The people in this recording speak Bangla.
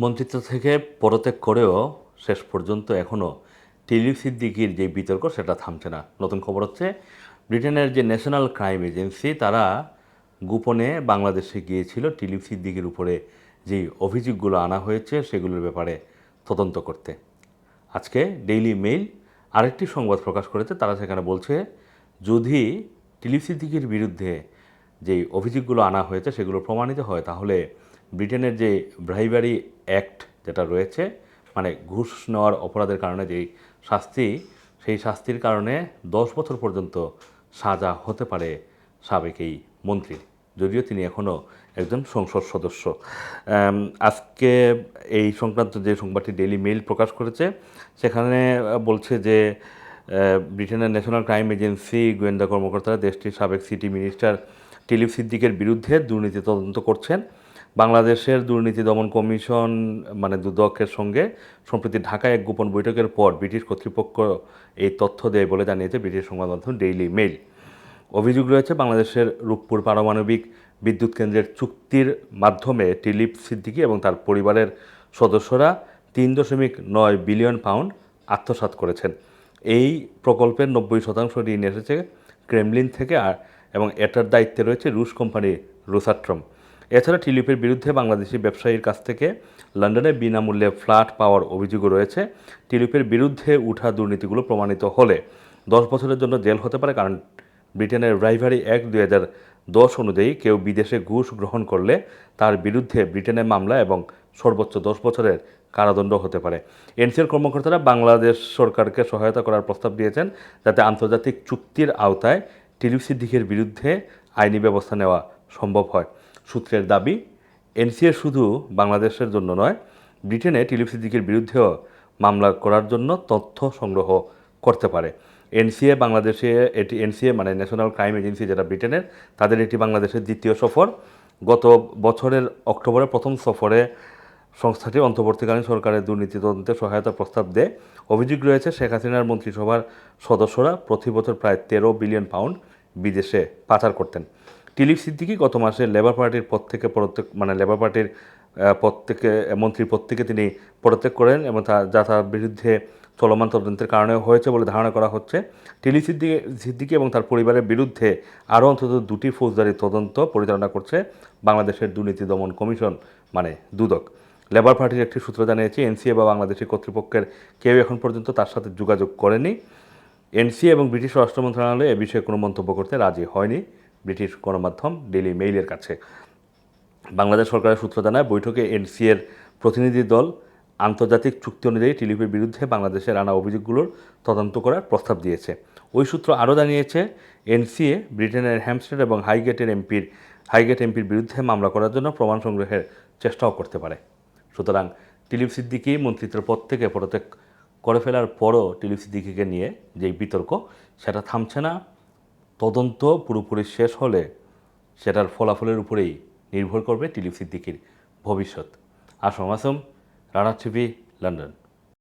মন্ত্রিত্ব থেকে পদত্যাগ করেও শেষ পর্যন্ত এখনও টিলিপ সিদ্দিকির যে বিতর্ক, সেটা থামছে না। নতুন খবর হচ্ছে, ব্রিটেনের যে ন্যাশনাল ক্রাইম এজেন্সি, তারা গোপনে বাংলাদেশে গিয়েছিল। টিলিপ সিদ্দিকির উপরে যে অভিযোগগুলো আনা হয়েছে, সেগুলোর ব্যাপারে তদন্ত করতে। আজকে ডেইলি মেইল আরেকটি সংবাদ প্রকাশ করেছে। তারা সেখানে বলছে, যদি টিলিপ সিদ্দিকির বিরুদ্ধে যেই অভিযোগগুলো আনা হয়েছে, সেগুলো প্রমাণিত হয়, তাহলে ব্রিটেনের যে ব্রাইবারি অ্যাক্ট যেটা রয়েছে মানে ঘুষ নেওয়ার অপরাধের কারণে যেই শাস্তি, সেই শাস্তির কারণে দশ বছর পর্যন্ত সাজা হতে পারে সাবেক এই মন্ত্রীর যদিও তিনি এখনও একজন সংসদ সদস্য। আজকে এই সংক্রান্ত যে সংবাদটি ডেইলি মেইল প্রকাশ করেছে, সেখানে বলছে যে ব্রিটেনের ন্যাশনাল ক্রাইম এজেন্সি গোয়েন্দা কর্মকর্তারা দেশটির সাবেক সিটি মিনিস্টার টিলিপ সিদ্দিকের বিরুদ্ধে দুর্নীতি তদন্ত করছেন। বাংলাদেশের দুর্নীতি দমন কমিশন মানে দুদকের সঙ্গে সম্প্রতি ঢাকায় এক গোপন বৈঠকের পর ব্রিটিশ কর্তৃপক্ষ এই তথ্য দেয় বলে জানিয়েছে ব্রিটিশ সংবাদ মাধ্যম ডেইলি মেইল অভিযোগ রয়েছে, বাংলাদেশের রূপপুর পারমাণবিক বিদ্যুৎ কেন্দ্রের চুক্তির মাধ্যমে টিলিপ সিদ্দিকী এবং তার পরিবারের সদস্যরা তিন দশমিক নয় বিলিয়ন পাউন্ড আত্মসাৎ করেছেন। এই প্রকল্পের নব্বই শতাংশ ঋণ এসেছে ক্রেমলিন থেকে, আর এবং এটার দায়িত্বে রয়েছে রুশ কোম্পানি রুসাট্রম। এছাড়া টিলিপের বিরুদ্ধে বাংলাদেশি ব্যবসায়ীর কাছ থেকে লন্ডনে বিনামূল্যে ফ্ল্যাট পাওয়ার অভিযোগও রয়েছে। টিলিপের বিরুদ্ধে উঠা দুর্নীতিগুলো প্রমাণিত হলে দশ বছরের জন্য জেল হতে পারে, কারণ ব্রিটেনের রাইভারি অ্যাক্ট দুই হাজার দশ অনুযায়ী কেউ বিদেশে ঘুষ গ্রহণ করলে তার বিরুদ্ধে ব্রিটেনের মামলা এবং সর্বোচ্চ দশ বছরের কারাদণ্ড হতে পারে। এনসিএর কর্মকর্তারা বাংলাদেশ সরকারকে সহায়তা করার প্রস্তাব দিয়েছেন যাতে আন্তর্জাতিক চুক্তির আওতায় টিলিপ সিদ্দিকের বিরুদ্ধে আইনি ব্যবস্থা নেওয়া সম্ভব হয়। সূত্রের দাবি, এনসিএ শুধু বাংলাদেশের জন্য নয়, ব্রিটেনে টিলিপ সিদ্দিকের বিরুদ্ধেও মামলা করার জন্য তথ্য সংগ্রহ করতে পারে। এনসিএ বাংলাদেশে এটি, এনসিএ মানে ন্যাশনাল ক্রাইম এজেন্সি যেটা ব্রিটেনের, তাদের এটি বাংলাদেশের দ্বিতীয় সফর। গত বছরের অক্টোবরে প্রথম সফরে সংস্থাটি অন্তর্বর্তীকালীন সরকারের দুর্নীতি তদন্তে সহায়তা প্রস্তাব দেয়। অভিযোগ রয়েছে, শেখ হাসিনার মন্ত্রিসভার সদস্যরা প্রতি বছর প্রায় তেরো বিলিয়ন পাউন্ড বিদেশে পাচার করতেন। টিলিপ সিদ্দিকি গত মাসে লেবার পার্টির পদ থেকে পদত্যাগ মানে লেবার পার্টির পদ থেকে, মন্ত্রীর পদ থেকে তিনি পদত্যাগ করেন এবং তা, যা তার বিরুদ্ধে চলমান তদন্তের কারণে হয়েছে বলে ধারণা করা হচ্ছে। টিলি সিদ্দিকি সিদ্দিকি এবং তার পরিবারের বিরুদ্ধে আরও অন্তত দুটি ফৌজদারি তদন্ত পরিচালনা করছে বাংলাদেশের দুর্নীতি দমন কমিশন মানে দুদক। লেবার পার্টির একটি সূত্র জানিয়েছে, এনসিএ বা বাংলাদেশি কর্তৃপক্ষের কেউ এখন পর্যন্ত তার সাথে যোগাযোগ করেনি। এনসিএ এবং ব্রিটিশ স্বরাষ্ট্র মন্ত্রণালয় এ বিষয়ে কোনো মন্তব্য করতে রাজি হয়নি। ব্রিটিশ গণমাধ্যম ডেলি মেইলের কাছে। বাংলাদেশ সরকারের সূত্র জানায়, বৈঠকে এনসিএর প্রতিনিধি দল আন্তর্জাতিক চুক্তি অনুযায়ী টিলিপির বিরুদ্ধে বাংলাদেশের আনা অভিযোগগুলোর তদন্ত করার প্রস্তাব দিয়েছে। ওই সূত্র আরও জানিয়েছে এনসিএ ব্রিটেনের হ্যামস্টেড এবং হাইগেটের এমপির হাইগেট এমপির বিরুদ্ধে মামলা করার জন্য প্রমাণ সংগ্রহের চেষ্টাও করতে পারে। সুতরাং টিলিপ সিদ্দিকি মন্ত্রিত্বের পদ থেকে পদত্যাগ করে ফেলার পরও টিলিপ সিদ্দিকিকে নিয়ে যেই বিতর্ক, সেটা থামছে না। তদন্ত পুরোপুরি শেষ হলে সেটার ফলাফলের উপরেই নির্ভর করবে টিলিপ সিদ্দিকির ভবিষ্যৎ। Assam Assam Rana TV, London.